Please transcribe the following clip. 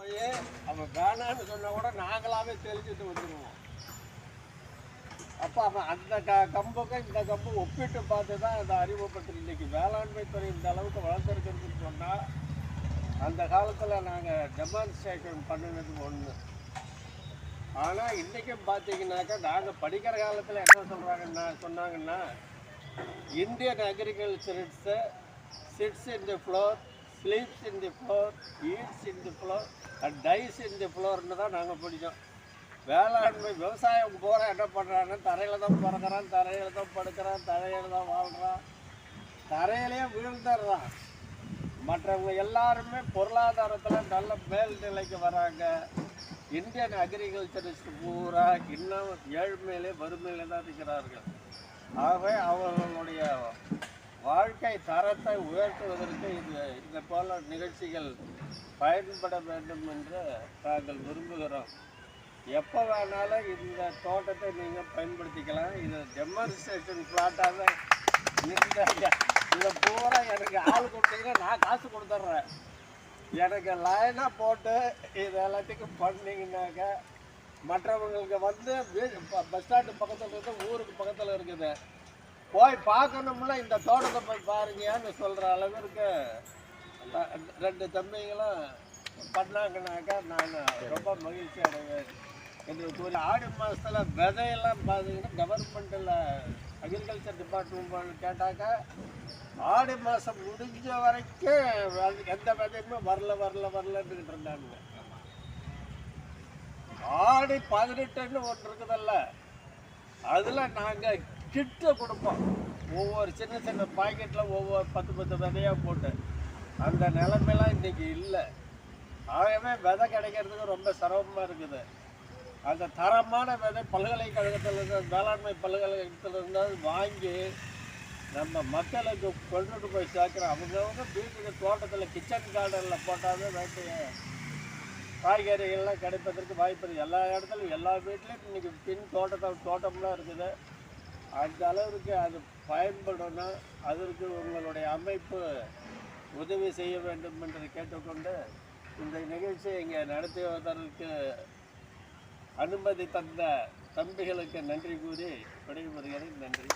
போய் அவன் வேணான்னு சொன்னால் கூட நாங்களாவே தெளிச்சுட்டு வந்துடுவோம் அப்போ அவன் அந்த க கம்புக்கும் இந்த கம்பு ஒப்பிட்டு பார்த்து தான் அந்த அறிமுகப்படுத்து இன்றைக்கி வேளாண்மை துறை இந்த அளவுக்கு வளர்த்துருக்குன்னு சொன்னால் அந்த காலத்தில் நாங்கள் டெமான்ஸ்ட்ரேஷன் பண்ணினது ஒன்று ஆனால் இன்றைக்கும் பார்த்தீங்கன்னாக்கா நாங்கள் படிக்கிற காலத்தில் என்ன சொல்கிறாங்கன்னா சொன்னாங்கன்னா Indian agriculturist sits in the floor sleeps in the floor eats in the floor and dies in the ஃப்ளோர்னு தான் நாங்கள் பிடிச்சோம். வேளாண்மை விவசாயம் பூரா என்ன பண்ணுறான்னு தரையில் தான் பிறக்கிறான் தரையில் தான் படுக்கிறான் தரையில் தான் வாழ்கிறான் தரையிலேயே விழுந்துடுறான். மற்றவங்க எல்லாருமே பொருளாதாரத்தில் நல்ல மேல்நிலைக்கு வராங்க. இந்தியன் அக்ரிகல்ச்சரிஸ்ட் பூரா இன்னும் ஏழ்மையிலே வறுமையிலே தான் இருக்கிறார்கள். ஆகவே அவர்களுடைய வாழ்க்கை தரத்தை உயர்த்துவதற்கு இது இந்த போல நிகழ்ச்சிகள் பயன்பட வேண்டும் என்று நாங்கள் விரும்புகிறோம். எப்போ வேணாலும் இந்த தோட்டத்தை நீங்கள் பயன்படுத்திக்கலாம். இது டெமான்ஸ்ட்ரேஷன் பிளாட்டாக இருந்தாங்க இதை பூரா எனக்கு ஆள் கொடுத்தீங்கன்னா நான் காசு கொடுத்துட்றேன். எனக்கு லைனாக போட்டு இது எல்லாத்துக்கும் பண்ணிங்கனாக்க மற்றவங்களுக்கு வந்து பஸ் ஸ்டாண்டு பக்கத்தில் இருந்து ஊருக்கு பக்கத்தில் இருக்குது. போய் பார்க்கணும்னா இந்த தோட்டத்தை போய் பாருங்கன்னு சொல்கிற அளவிற்கு ரெண்டு தம்பிங்களும் பண்ணாங்கனாக்கா நான் ரொம்ப மகிழ்ச்சி அடைவேன். எங்களுக்கு ஒரு ஆடி மாதத்தில் விதையெல்லாம் பார்த்தீங்கன்னா கவர்மெண்ட்டில் அக்ரிகல்ச்சர் டிபார்ட்மெண்ட் கேட்டாக்கா ஆடி மாதம் முடிஞ்ச வரைக்கும் அது எந்த விதையுமே வரல வரல வரலன்னுக்கிட்டு இருந்தாங்க ஆடி பதினெட்டுன்னு ஒன்று இருக்குதல்ல அதில் நாங்கள் கிட்ட கொடுப்போம். ஒவ்வொரு சின்ன சின்ன பாக்கெட்டில் ஒவ்வொரு பத்து பத்து விதையாக போட்டு அந்த நிலைமையெல்லாம் இன்றைக்கி இல்லை. ஆகவே விதை கிடைக்கிறதுக்கு ரொம்ப சிரமமாக இருக்குது. அந்த தரமான விதை பல்கலைக்கழகத்தில் இருந்தால் வேளாண்மை பல்கலைக்கழகத்தில் இருந்தால் வாங்கி நம்ம மக்களுக்கு கொண்டுட்டு போய் சேர்க்குறோம் அவங்கவுங்க வீட்டுக்கு தோட்டத்தில் கிச்சன் கார்டனில் போட்டாவே வேண்டிய காய்கறிகள்லாம் கிடைப்பதற்கு வாய்ப்பு இருக்குது எல்லா இடத்துலையும் எல்லா வீட்லேயும் இன்றைக்கி பின் தோட்டத்தில் தோட்டம்லாம் இருக்குது. அந்த அளவுக்கு அது பயன்படணும் அதற்கு உங்களுடைய அமைப்பு உதவி செய்ய வேண்டும் என்று கேட்டுக்கொண்டு இந்த நிகழ்ச்சியை இங்கே நடத்துவதற்கு அனுமதி தந்த தம்பிகளுக்கு நன்றி கூறி விடைபெறுகிறேன். நன்றி.